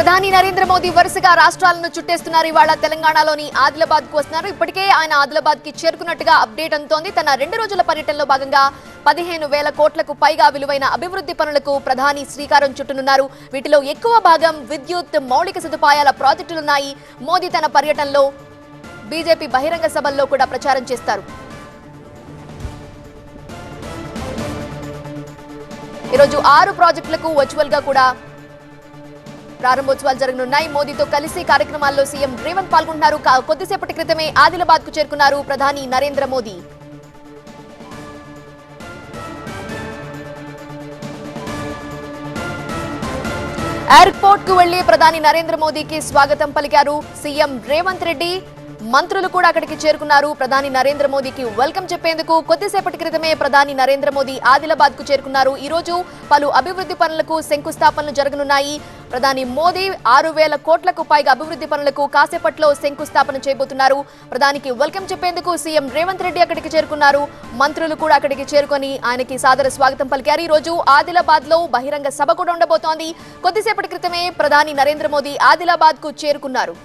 ప్రధాని నరేంద్ర మోదీ వరుసగా రాష్ట్రాలను చుట్టేస్తున్నారు. ఇవాళ తెలంగాణలోని ఆదిలాబాద్కు వస్తున్నారు. ఇప్పటికే ఆయన ఆదిలాబాద్కి చేరుకున్నట్టుగా అప్డేట్ అందుతోంది. తన రెండు రోజుల పర్యటనలో భాగంగా పదిహేను వేల కోట్లకు పైగా విలువైన అభివృద్ధి పనులకు ప్రధాని శ్రీకారం చుట్టనున్నారు. వీటిలో ఎక్కువ భాగం విద్యుత్ మౌలిక సదుపాయాల ప్రాజెక్టులున్నాయి. మోదీ తన పర్యటనలో బీజేపీ బహిరంగ సభల్లో కూడా ప్రచారం చేస్తారు. ఈరోజు ఆరు ప్రాజెక్టులకు వర్చువల్గా కూడా ప్రారంభోత్సవాలు జరగనున్నాయి. మోదీతో కలిసి కార్యక్రమాల్లో సీఎం రేవంత్ పాల్గొంటున్నారు. కొద్దిసేపటి క్రితమే ఆదిలాబాద్కు చేరుకున్నారు ప్రధాని నరేంద్ర మోదీ. ఎయిర్పోర్ట్కు వెళ్ళి ప్రధాని నరేంద్ర మోదీకి స్వాగతం పలికారు సీఎం రేవంత్ రెడ్డి. మంత్రులు కూడా అక్కడికి చేరుకున్నారు. ప్రధాని నరేంద్ర మోదీకి వెల్కమ్ చెప్పేందుకు కొద్దిసేపటి క్రితమే ప్రధాని నరేంద్ర మోదీ ఆదిలాబాద్కు చేరుకున్నారు. ఈ రోజు పలు అభివృద్ధి పనులకు శంకుస్థాపనలు జరగనున్నాయి. ప్రధాని మోదీ ఆరు వేల కోట్లకు పైగా అభివృద్ధి పనులకు కాసేపట్లో శంకుస్థాపన చేయబోతున్నారు. ప్రధానికి వెల్కమ్ చెప్పేందుకు సీఎం రేవంత్ రెడ్డి అక్కడికి చేరుకున్నారు. మంత్రులు కూడా అక్కడికి చేరుకొని ఆయనకి సాదర స్వాగతం పలికారు. ఈ రోజు ఆదిలాబాద్లో బహిరంగ సభ కూడా ఉండబోతోంది. కొద్దిసేపటి క్రితమే ప్రధాని నరేంద్ర మోదీ ఆదిలాబాద్కు చేరుకున్నారు.